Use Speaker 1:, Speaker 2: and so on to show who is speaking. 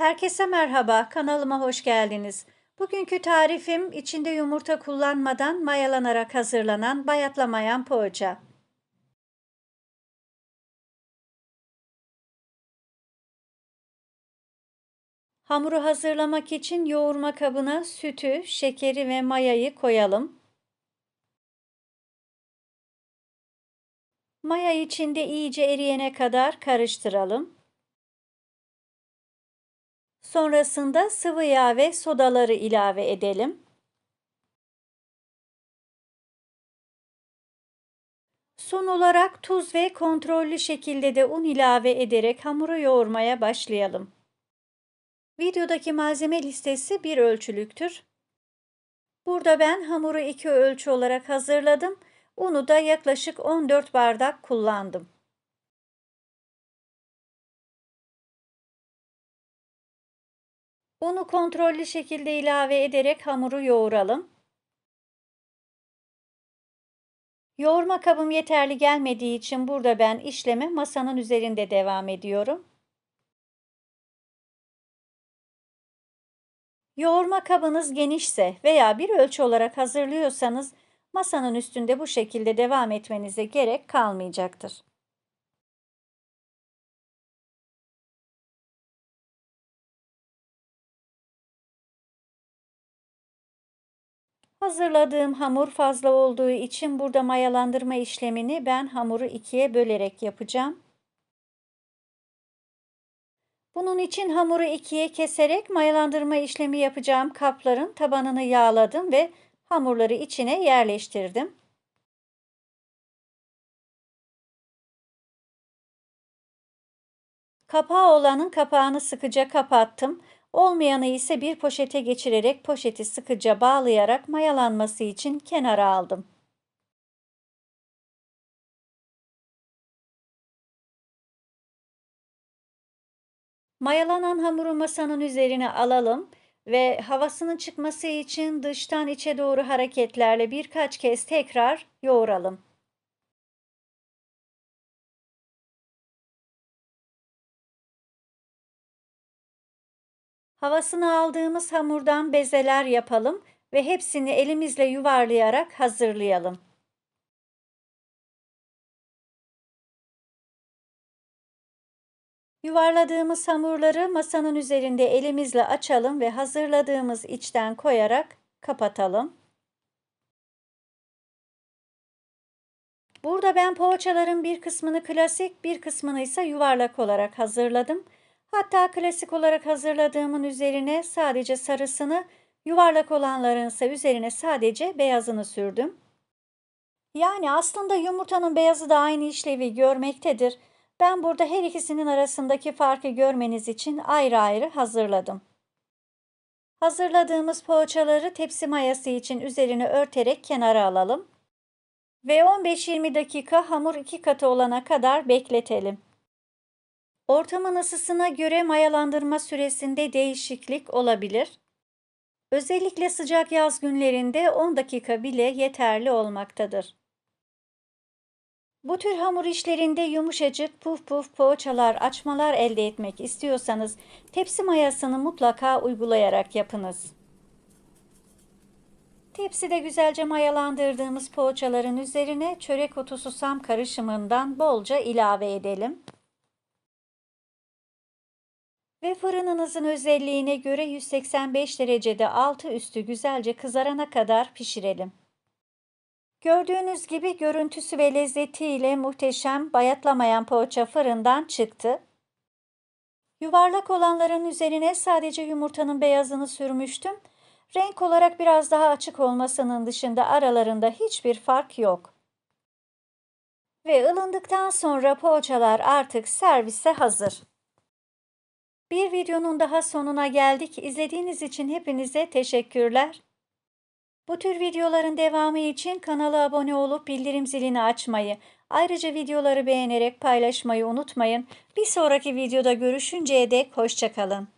Speaker 1: Herkese merhaba, kanalıma hoş geldiniz. Bugünkü tarifim içinde yumurta kullanmadan mayalanarak hazırlanan bayatlamayan poğaça. Hamuru hazırlamak için yoğurma kabına sütü, şekeri ve mayayı koyalım. Maya içinde iyice eriyene kadar karıştıralım. Sonrasında sıvı yağ ve sodaları ilave edelim. Son olarak tuz ve kontrollü şekilde de un ilave ederek hamuru yoğurmaya başlayalım. Videodaki malzeme listesi bir ölçülüktür. Burada ben hamuru iki ölçü olarak hazırladım. Unu da yaklaşık 14 bardak kullandım. Unu kontrollü şekilde ilave ederek hamuru yoğuralım. Yoğurma kabım yeterli gelmediği için burada ben işleme masanın üzerinde devam ediyorum. Yoğurma kabınız genişse veya bir ölçü olarak hazırlıyorsanız masanın üstünde bu şekilde devam etmenize gerek kalmayacaktır. Hazırladığım hamur fazla olduğu için burada mayalandırma işlemini ben hamuru ikiye bölerek yapacağım. Bunun için hamuru ikiye keserek mayalandırma işlemi yapacağım kapların tabanını yağladım ve hamurları içine yerleştirdim. Kapağı olanın kapağını sıkıca kapattım. Olmayanı ise bir poşete geçirerek poşeti sıkıca bağlayarak mayalanması için kenara aldım. Mayalanan hamuru masanın üzerine alalım ve havasının çıkması için dıştan içe doğru hareketlerle birkaç kez tekrar yoğuralım. Havasını aldığımız hamurdan bezeler yapalım ve hepsini elimizle yuvarlayarak hazırlayalım. Yuvarladığımız hamurları masanın üzerinde elimizle açalım ve hazırladığımız içten koyarak kapatalım. Burada ben poğaçaların bir kısmını klasik, bir kısmını ise yuvarlak olarak hazırladım. Hatta klasik olarak hazırladığımın üzerine sadece sarısını, yuvarlak olanların ise üzerine sadece beyazını sürdüm. Yani aslında yumurtanın beyazı da aynı işlevi görmektedir. Ben burada her ikisinin arasındaki farkı görmeniz için ayrı ayrı hazırladım. Hazırladığımız poğaçaları tepsi mayası için üzerine örterek kenara alalım. Ve 15-20 dakika hamur iki katı olana kadar bekletelim. Ortamın ısısına göre mayalandırma süresinde değişiklik olabilir. Özellikle sıcak yaz günlerinde 10 dakika bile yeterli olmaktadır. Bu tür hamur işlerinde yumuşacık puf puf poğaçalar, açmalar elde etmek istiyorsanız tepsi mayasını mutlaka uygulayarak yapınız. Tepside güzelce mayalandırdığımız poğaçaların üzerine çörek otu susam karışımından bolca ilave edelim. Ve fırınınızın özelliğine göre 185 derecede altı üstü güzelce kızarana kadar pişirelim. Gördüğünüz gibi görüntüsü ve lezzetiyle muhteşem bayatlamayan poğaça fırından çıktı. Yuvarlak olanların üzerine sadece yumurtanın beyazını sürmüştüm. Renk olarak biraz daha açık olmasının dışında aralarında hiçbir fark yok. Ve ılındıktan sonra poğaçalar artık servise hazır. Bir videonun daha sonuna geldik. İzlediğiniz için hepinize teşekkürler. Bu tür videoların devamı için kanala abone olup bildirim zilini açmayı, ayrıca videoları beğenerek paylaşmayı unutmayın. Bir sonraki videoda görüşünceye dek hoşçakalın.